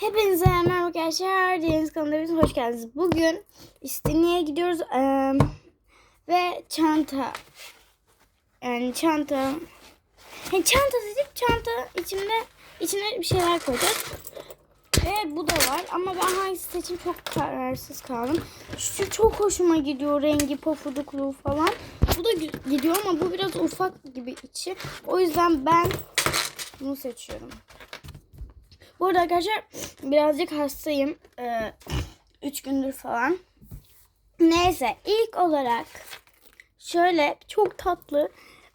Hepinize merhaba arkadaşlar. Deniz kanalına hoş geldiniz. Bugün İstinye'ye gidiyoruz. Eee, ve çanta. Yani çanta. Yani çanta dedik çanta içinde içine bir şeyler koyacağız. Ve bu da var ama ben hangisi seçeyim çok kararsız kaldım. Şu çok hoşuma gidiyor rengi pofudukluğu falan. Bu da gidiyor ama bu biraz ufak gibi içi. O yüzden ben bunu seçiyorum. Bu arada arkadaşlar birazcık hastayım. 3 gündür falan. Neyse ilk olarak şöyle çok tatlı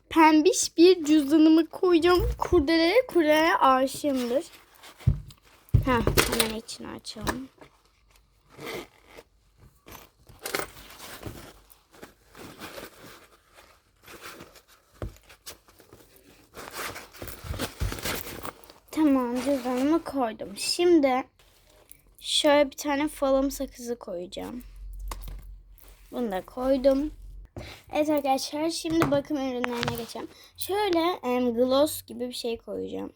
pembiş bir cüzdanımı koyacağım. Kurdelere kurdelere aşığımdır. Heh, hemen içini açalım. Tamam cüzdanımı koydum. Şimdi şöyle bir tane falım sakızı koyacağım. Bunu da koydum. Evet arkadaşlar şimdi bakım ürünlerine geçelim. Şöyle em, gloss gibi bir şey koyacağım.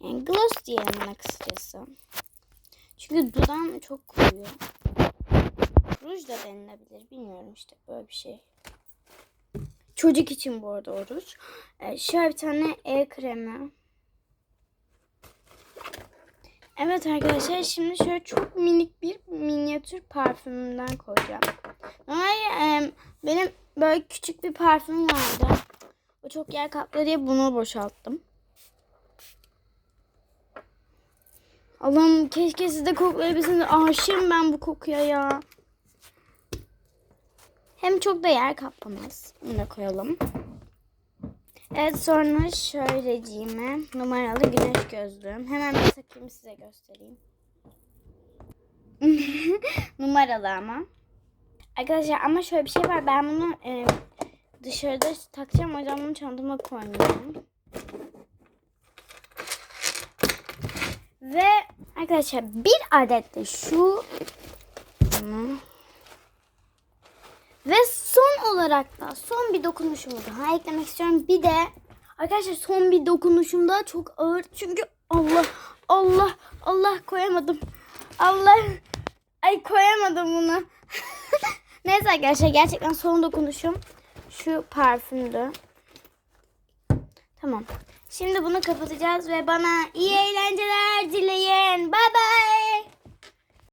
Yani gloss diyelim buna kısacası. Çünkü dudağım çok koyu. Ruj da denilebilir. Bilmiyorum işte böyle bir şey. Çocuk için bu arada o ruj. Ee, şöyle bir tane el kremi. Evet arkadaşlar şimdi şöyle çok minik bir minyatür parfümümden koyacağım. Normalde e, benim böyle küçük bir parfüm vardı. O çok yer kapladı diye bunu boşalttım. Allah'ım keşke siz de koklayabilseniz. Aşığım ben bu kokuya ya. Hem çok da yer kaplamaz. Bunu da koyalım. Evet sonra şöyleciğime numaralı güneş gözlüğüm. Hemen bir takayım size göstereyim. numaralı ama. Arkadaşlar ama şöyle bir şey var. Ben bunu e, dışarıda takacağım. O yüzden bunu çantama koymayacağım. Ve arkadaşlar bir adet de şu Bunu ve son olarak da son bir dokunuşumu daha eklemek istiyorum. Bir de arkadaşlar son bir dokunuşum da çok ağır. Çünkü Allah Allah Allah koyamadım. Allah ay koyamadım bunu. Neyse arkadaşlar gerçekten son dokunuşum şu parfümdü. Tamam. Şimdi bunu kapatacağız ve bana iyi eğlenceler dileyin. Bye bye.